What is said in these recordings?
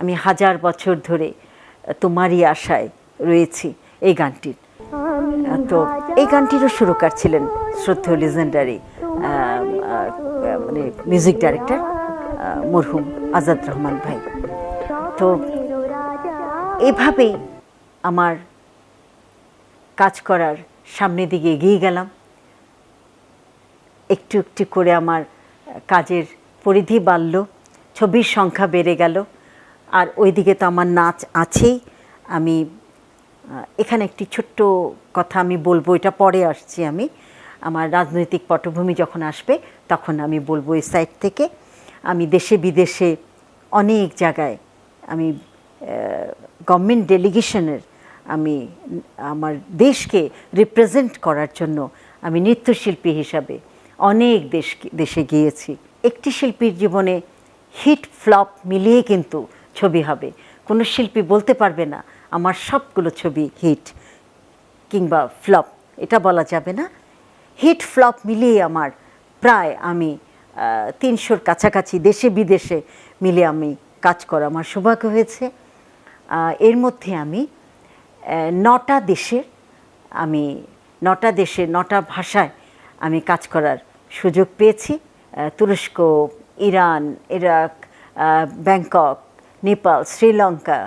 আমি হাজার বছর ধরে তোমারই আশায় রয়েছি এই গানটির। তো এই গানটিরও সুরকার ছিলেন শ্রদ্ধেয় লিজেন্ডারি মানে মিউজিক ডাইরেক্টর মরহুম আজাদ রহমান ভাই। তো এভাবেই আমার কাজ করার সামনের দিকে এগিয়ে গেলাম। একটু একটু করে আমার কাজের পরিধি বাড়ল, ছবির সংখ্যা বেড়ে গেল আর ওইদিকে তো আমার নাচ আছেই। আমি এখানে একটি ছোট্ট কথা আমি বলব, এটা পরে আসছি আমি। আমার রাজনৈতিক পটভূমি যখন আসবে, তখন আমি বলব এই সাইড থেকে। আমি দেশে বিদেশে অনেক জায়গায় আমি গভর্নমেন্ট ডেলিগেশনের আমি, আমার দেশকে রিপ্রেজেন্ট করার জন্য আমি নৃত্যশিল্পী হিসাবে অনেক দেশ দেশে গিয়েছি। একটি শিল্পীর জীবনে হিট ফ্লপ মিলিয়ে কিন্তু ছবি হবে। কোনো শিল্পী বলতে পারবে না, আমার সবগুলো ছবি হিট কিংবা ফ্লপ এটা বলা যাবে না। হিট ফ্লপ মিলিয়ে আমার প্রায় আমি তিনশোর কাছাকাছি দেশে বিদেশে মিলে আমি কাজ করা আমার সৌভাগ্য হয়েছে। এর মধ্যে আমি নটা দেশের আমি, নটা দেশে নটা ভাষায় আমি কাজ করার সুযোগ পেয়েছি। তুরস্ক, Iran, Iraq Bangkok Nepal, Sri Lanka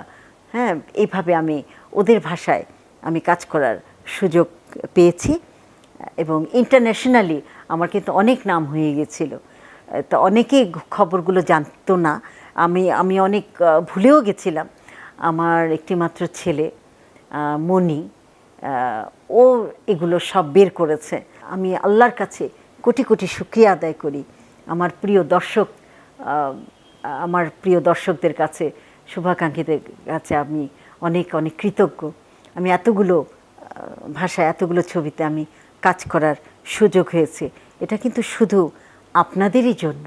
হ্যাঁ এইভাবে আমি ওদের ভাষায় আমি কাজ করার সুযোগ পেয়েছি। এবং ইন্টারন্যাশনালি আমার কিন্তু অনেক নাম হয়ে গেছিল। তো অনেকেই খবরগুলো জানতো না। আমি আমি অনেক ভুলেও গেছিলাম। আমার একটি মাত্র ছেলে মনি ও এগুলো সব বের করেছে। আমি আল্লাহর কাছে কোটি কোটি শুক্রিয়া আদায় করি। আমার প্রিয় দর্শক আমার প্রিয় দর্শকদের কাছে, শুভাকাঙ্ক্ষীদের কাছে আমি অনেক অনেক কৃতজ্ঞ। আমি এতগুলো ভাষায় এতগুলো ছবিতে আমি কাজ করার সুযোগ হয়েছে। এটা কিন্তু শুধু আপনাদেরই জন্য।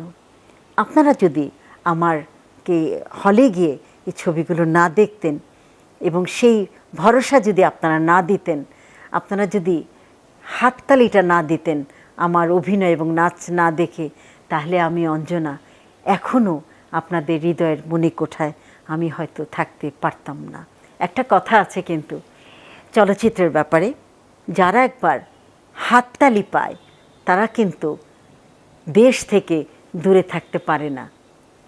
আপনারা যদি আমারকে হলে গিয়ে এই ছবিগুলো না দেখতেন এবং সেই ভরসা যদি আপনারা না দিতেন, আপনারা যদি হাততালিটা না দিতেন আমার অভিনয় এবং নাচ না দেখে, তাহলে আমি অঞ্জনা এখনও আপনাদের হৃদয়ের মনে কোঠায় আমি হয়তো থাকতে পারতাম না। একটা কথা আছে কিন্তু, চলচ্চিত্রের ব্যাপারে, যারা একবার হাততালি পায়, তারা কিন্তু দেশ থেকে দূরে থাকতে পারে না।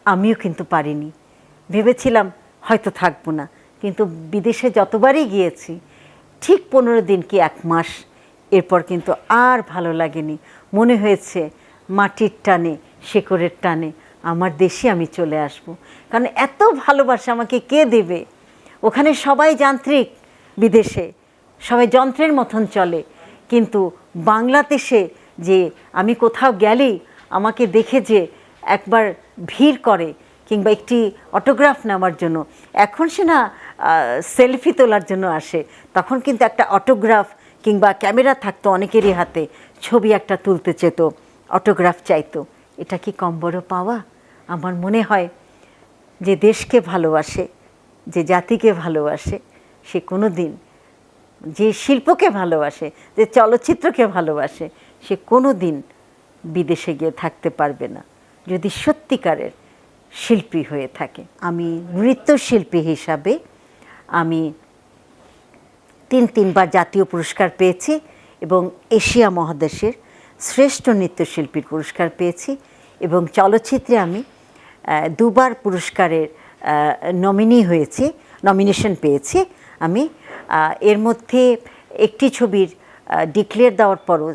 আমিও কিন্তু পারিনি। ভেবেছিলাম হয়তো থাকব না, কিন্তু বিদেশে যতবারই গিয়েছি, ঠিক পনেরো দিন কি এক মাস, এরপর কিন্তু আর ভালো লাগেনি। মনে হয়েছে মাটির টানে, শেকড়ের টানে আমার দেশে আমি চলে আসব। কারণ এত ভালোবাসা আমাকে কে দেবে? ওখানে সবাই যান্ত্রিক বিদেশে, সবাই যন্ত্রের মতন চলে। কিন্তু বাংলাদেশে যে আমি কোথাও গেলেই আমাকে দেখে যে একবার ভিড় করে কিংবা একটি অটোগ্রাফ নেওয়ার জন্য। এখন সে না সেলফি তোলার জন্য আসে। তখন কিন্তু একটা অটোগ্রাফ কিংবা ক্যামেরা থাকতো অনেকেরই হাতে, ছবি একটা তুলতে চেত, অটোগ্রাফ চাইতো। এটা কি কম বড় পাওয়া? আমার মনে হয় যে দেশকে ভালোবাসে, যে জাতিকে ভালোবাসে, সে কোনো দিন যে শিল্পকে ভালোবাসে, যে চলচ্চিত্রকে ভালোবাসে, সে কোনো দিন বিদেশে গিয়ে থাকতে পারবে না। যদি সত্যিকারের শিল্পী হয়ে থাকে। আমি নৃত্যশিল্পী হিসাবে আমি তিন, তিনবার জাতীয় পুরস্কার পেয়েছি এবং এশিয়া মহাদেশের শ্রেষ্ঠ নৃত্যশিল্পীর পুরস্কার পেয়েছি এবং চলচ্চিত্রে আমি দুবার পুরস্কারের নমিনি হয়েছি নমিনেশন পেয়েছি আমি। এর মধ্যে একটি ছবির ডিক্লেয়ার দেওয়ার পরও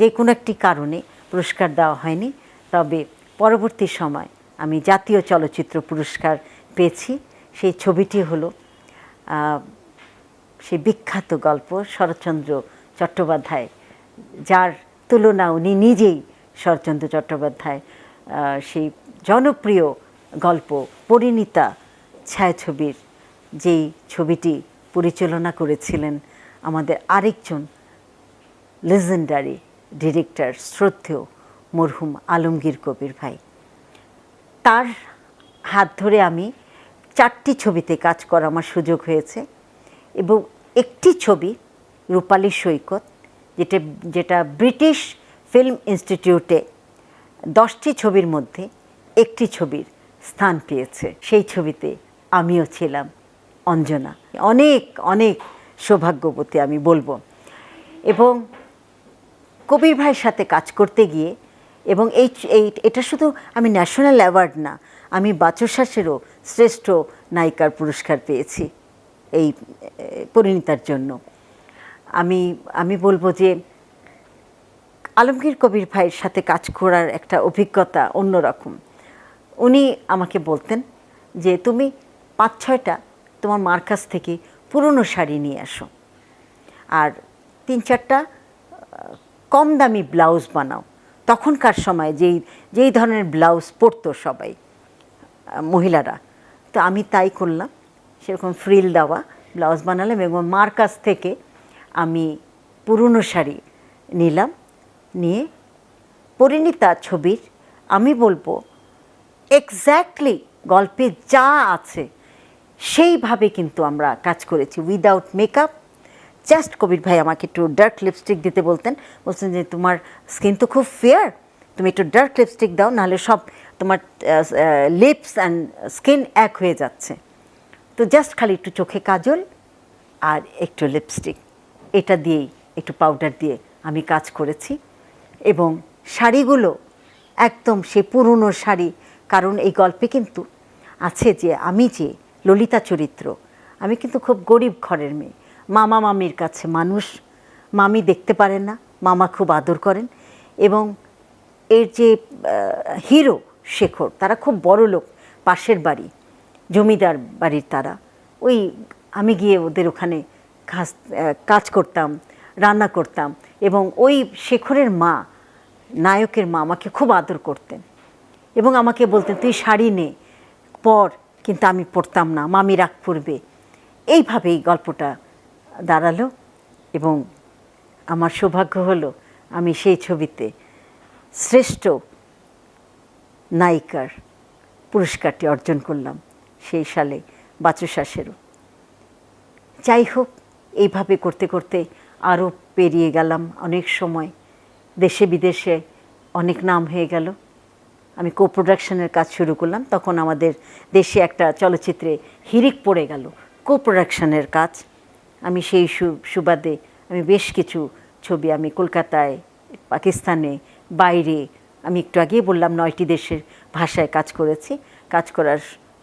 যে কোনো একটি কারণে পুরস্কার দেওয়া হয়নি। তবে পরবর্তী সময় আমি জাতীয় চলচ্চিত্র পুরস্কার পেয়েছি। সেই ছবিটি হলো সেই বিখ্যাত গল্প শরৎচন্দ্র চট্টোপাধ্যায়, যার তুলনা উনি নিজেই শরৎচন্দ্র চট্টোপাধ্যায় সেই জনপ্রিয় গল্প পরিণীতা ছায়াছবির। যেই ছবিটি পরিচালনা করেছিলেন আমাদের আরেকজন লেজেন্ডারি ডিরেক্টর শ্রদ্ধেয় মরহুম আলমগীর কবির ভাই। তার হাত ধরে আমি চারটি ছবিতে কাজ করা আমার সুযোগ হয়েছে এবং একটি ছবি, রূপালী সৈকত, যেটা যেটা ব্রিটিশ ফিল্ম ইনস্টিটিউটে দশটি ছবির মধ্যে একটি ছবির স্থান পেয়েছে। সেই ছবিতে আমিও ছিলাম, অঞ্জনা। অনেক অনেক সৌভাগ্যবতী আমি বলব। এবং কবির ভাইয়ের সাথে কাজ করতে গিয়ে এবং এই এটা শুধু আমি ন্যাশনাল অ্যাওয়ার্ড না, আমি বাচসাসেরও শ্রেষ্ঠ নায়িকার পুরস্কার পেয়েছি এই পরিণীতার জন্য। আমি আমি বলব যে আলমগীর কবির ভাইয়ের সাথে কাজ করার একটা অভিজ্ঞতা অন্যরকম। উনি আমাকে বলতেন যে, তুমি পাঁচ ছয়টা তোমার মার কাছ থেকে পুরনো শাড়ি নিয়ে আসো। আর তিন চারটা কম দামি ব্লাউজ বানাও। তখনকার সময় যেই যেই ধরনের ব্লাউজ পরতো সবাই মহিলারা। তো আমি তাই করলাম। সেরকম ফ্রিল দেওয়া ব্লাউজ বানালাম এবং মার কাছ থেকে আমি পুরনো শাড়ি নিলাম, নিয়ে পরিণীতা ছবির আমি বলব এক্স্যাক্টলি গল্পে যা আছে, সেইভাবে কিন্তু আমরা কাজ করেছি। উইদাউট মেকআপ জাস্ট কবির ভাই আমাকে একটু ডার্ক লিপস্টিক দিতে বলতেন। বলছেন যে, তোমার স্কিন তো খুব ফেয়ার তুমি একটু ডার্ক লিপস্টিক দাও, নাহলে সব তোমার লিপস অ্যান্ড স্কিন এক হয়ে যাচ্ছে। তো জাস্ট খালি একটু চোখে কাজল আর একটু লিপস্টিক এটা দিয়েই, একটু পাউডার দিয়ে আমি কাজ করেছি। এবং শাড়িগুলো একদম সে পুরনো শাড়ি। কারণ এই গল্পে কিন্তু আছে যে, আমি যে ললিতা চরিত্র, আমি কিন্তু খুব গরিব ঘরের মেয়ে। মামা মামির কাছে মানুষ, মামি দেখতে পারেন না, মামা খুব আদর করেন এবং এর যে হিরো শেখর, তারা খুব বড় লোক, পাশের বাড়ি, জমিদার বাড়ির তারা। ওই আমি গিয়ে ওদের ওখানে কাজ করতাম, রান্না করতাম এবং ওই শেখরের মা নায়কের মা আমাকে খুব আদর করতেন এবং আমাকে বলতেন, তুই শাড়ি নে, পর, কিন্তু আমি পড়তাম না মামি রাগ পড়বে এইভাবে এই গল্পটা দাঁড়াল এবং আমার সৌভাগ্য হলো আমি সেই ছবিতে শ্রেষ্ঠ নায়িকার পুরস্কারটি অর্জন করলাম সেই সালে বাচুশাসেরও যাই হোক, এইভাবে করতে করতে আরও পেরিয়ে গেলাম অনেক সময়। দেশে বিদেশে অনেক নাম হয়ে গেল। আমি কো প্রোডাকশনের কাজ শুরু করলাম, তখন আমাদের দেশে একটা চলচ্চিত্রে হিরিক পড়ে গেল কো প্রোডাকশনের কাজ। আমি সেই সুবাদে আমি বেশ কিছু ছবি আমি কলকাতায়, পাকিস্তানে, বাইরে, আমি একটু আগেই বললাম নয়টি দেশের ভাষায় কাজ করেছি, কাজ করার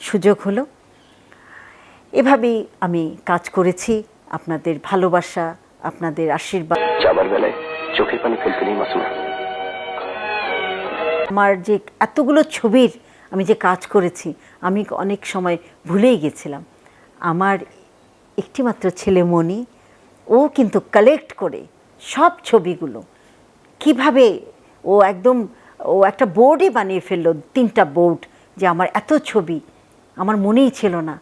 সুযোগ হলো। এভাবেই আমি কাজ করেছি, আপনাদের ভালোবাসা, আপনাদের আশীর্বাদ। চোখের পানি ফেলতে নেই মাসুমা। আমার যে এতগুলো ছবির আমি যে কাজ করেছি, আমি অনেক সময় ভুলেই গেছিলাম। আমার একটিমাত্র ছেলে মনি ও কিন্তু কালেক্ট করে সব ছবিগুলো। কীভাবে ও একদম, ও একটা বোর্ডে বানিয়ে ফেলল, তিনটা বোর্ড যে আমার এত ছবি, আমার মনেই ছিল না।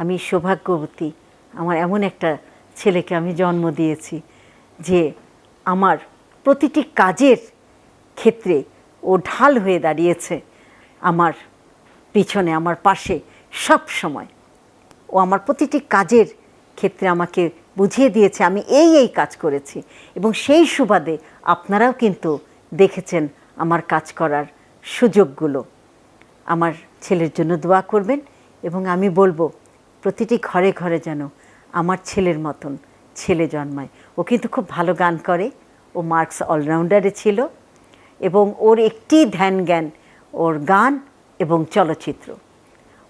আমি সৌভাগ্যবতী, আমার এমন একটা ছেলেকে আমি জন্ম দিয়েছি যে আমার প্রতিটি কাজের ক্ষেত্রে ও ঢাল হয়ে দাঁড়িয়েছে আমার পিছনে, আমার পাশে সব সময়। ও আমার প্রতিটি কাজের ক্ষেত্রে আমাকে বুঝিয়ে দিয়েছে, আমি এই এই কাজ করেছি। এবং সেই সুবাদে আপনারাও কিন্তু দেখেছেন আমার কাজ করার সুযোগগুলো। আমার ছেলের জন্য দোয়া করবেন এবং আমি বলব, প্রতিটি ঘরে ঘরে যেন আমার ছেলের মতন ছেলে জন্মায়। ও কিন্তু খুব ভালো গান করে। ও মার্কস অলরাউন্ডারে ছিল এবং ওর একটি ধ্যান জ্ঞান ওর গান এবং চলচ্চিত্র।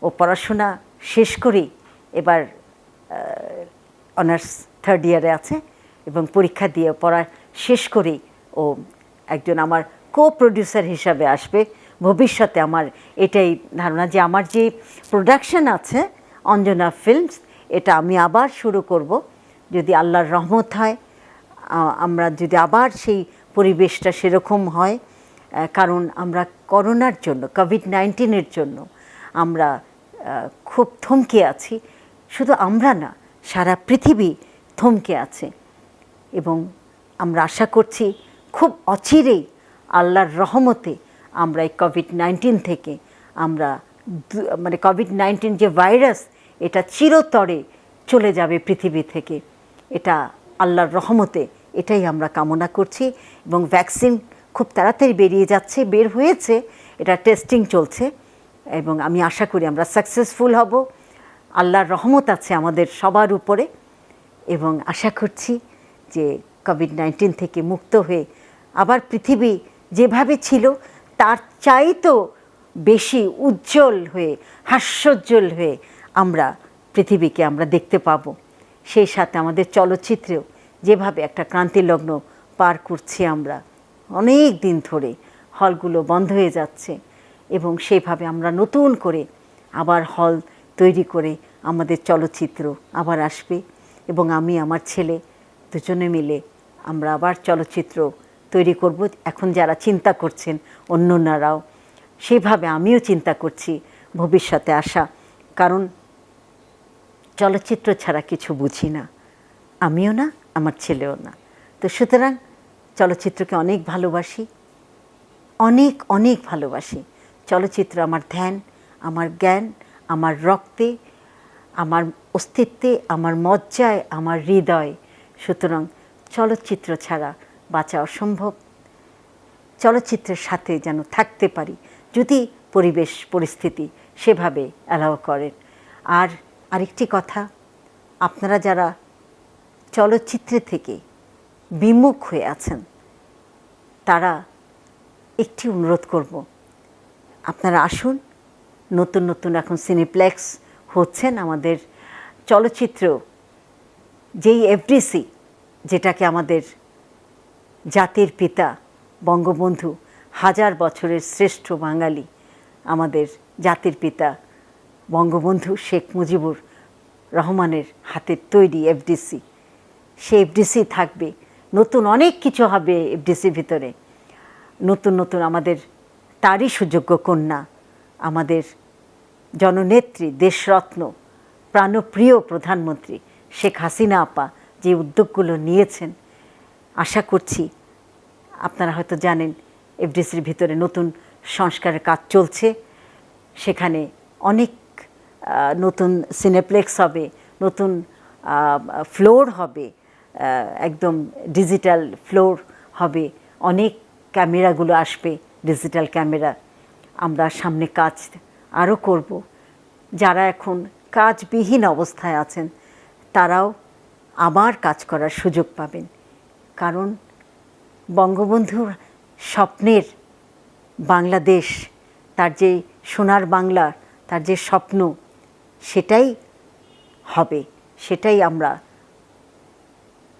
ও পড়াশোনা শেষ করেই এবার অনার্স থার্ড ইয়ারে আছে এবং পরীক্ষা দিয়ে পড়া শেষ করেই ও একজন আমার কো প্রডিউসার হিসাবে আসবে। ভবিষ্যতে আমার এটাই ধারণা যে আমার যে প্রোডাকশন আছে অঞ্জনা ফিল্মস এটা আমি আবার শুরু করব। যদি আল্লাহর রহমত হয় আমরা যদি আবার সেই পরিবেশটা সেরকম হয় কারণ আমরা করোনার জন্য কোভিড নাইন্টিনের জন্য আমরা খুব থমকে আছি। শুধু আমরা না, সারা পৃথিবী থমকে আছে। এবং আমরা আশা করছি খুব অচিরেই আল্লাহর রহমতে আমরা এই কোভিড নাইন্টিন থেকে আমরা মানে কোভিড নাইন্টিন যে ভাইরাস, এটা চিরতরে চলে যাবে পৃথিবী থেকে। এটা আল্লাহর রহমতে এটাই আমরা কামনা করছি এবং ভ্যাকসিন খুব তাড়াতাড়ি বেরিয়ে যাচ্ছে, বের হয়েছে, এটা টেস্টিং চলছে এবং আমি আশা করি আমরা সাকসেসফুল হব। আল্লাহর রহমত আছে আমাদের সবার উপরে এবং আশা করছি যে কোভিড নাইন্টিন থেকে মুক্ত হয়ে আবার পৃথিবী যেভাবে ছিল, তার চাইতেও বেশি উজ্জ্বল হয়ে, হাস্যোজ্জ্বল হয়ে আমরা পৃথিবীকে আমরা দেখতে পাবো। সেই সাথে আমাদের চলচ্চিত্রেও যেভাবে একটা ক্রান্তিলগ্ন পার করছি আমরা, অনেক দিন ধরে হলগুলো বন্ধ হয়ে যাচ্ছে এবং সেইভাবে আমরা নতুন করে আবার হল তৈরি করে আমাদের চলচ্চিত্র আবার আসবে এবং আমি, আমার ছেলে দুজনে মিলে আমরা আবার চলচ্চিত্র তৈরি করব। এখন যারা চিন্তা করছেন অন্যনারাও, সেভাবে আমিও চিন্তা করছি ভবিষ্যতে আসা। কারণ চলচ্চিত্র ছাড়া কিছু বুঝি না। আমিও না, আমার ছেলেও না। তো সুতরাং চলচ্চিত্রকে অনেক ভালোবাসি, অনেক অনেক ভালোবাসি। চলচ্চিত্র আমার ধ্যান, আমার জ্ঞান, আমার রক্তে, আমার অস্তিত্বে, আমার মজ্জায়, আমার হৃদয়। সুতরাং চলচ্চিত্র ছাড়া বাঁচা অসম্ভব। চলচ্চিত্রের সাথে যেন থাকতে পারি, যদি পরিবেশ, পরিস্থিতি সেভাবে অ্যালাউ করেন। আর আরেকটি কথা। আপনারা যারা চলচ্চিত্রে থেকে বিমুখ হয়ে আছেন, তারা একটি অনুরোধ করব। আপনারা আসুন, নতুন নতুন এখন সিনেপ্লেক্স হচ্ছেন আমাদের চলচ্চিত্র, যেই এফডিসি যেটাকে আমাদের জাতির পিতা বঙ্গবন্ধু হাজার বছরের শ্রেষ্ঠ বাঙালি আমাদের জাতির পিতা বঙ্গবন্ধু শেখ মুজিবুর রহমানের হাতের তৈরি এফডিসি সে এফডিসি থাকবে। নতুন অনেক কিছু হবে এফডিসির ভিতরে। নতুন নতুন আমাদের তারই সুযোগ্য কন্যা, আমাদের জননেত্রী, দেশরত্ন, প্রাণপ্রিয় প্রধানমন্ত্রী শেখ হাসিনা আপা যে উদ্যোগগুলো নিয়েছেন, আশা করছি আপনারা হয়তো জানেন এফডিসির ভিতরে নতুন সংস্কারের কাজ চলছে। সেখানে অনেক নতুন সিনেপ্লেক্স হবে, নতুন ফ্লোর হবে একদম ডিজিটাল ফ্লোর হবে, অনেক ক্যামেরাগুলো আসবে, ডিজিটাল ক্যামেরা। আমরা সামনে কাজ আরও করব। যারা এখন কাজবিহীন অবস্থায় আছেন, তারাও আবার কাজ করার সুযোগ পাবেন। কারণ বঙ্গবন্ধুর স্বপ্নের বাংলাদেশ, তার যে সোনার বাংলা, তার যে স্বপ্ন সেটাই হবে সেটাই আমরা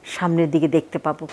সামনের দিকে দেখতে পাবো।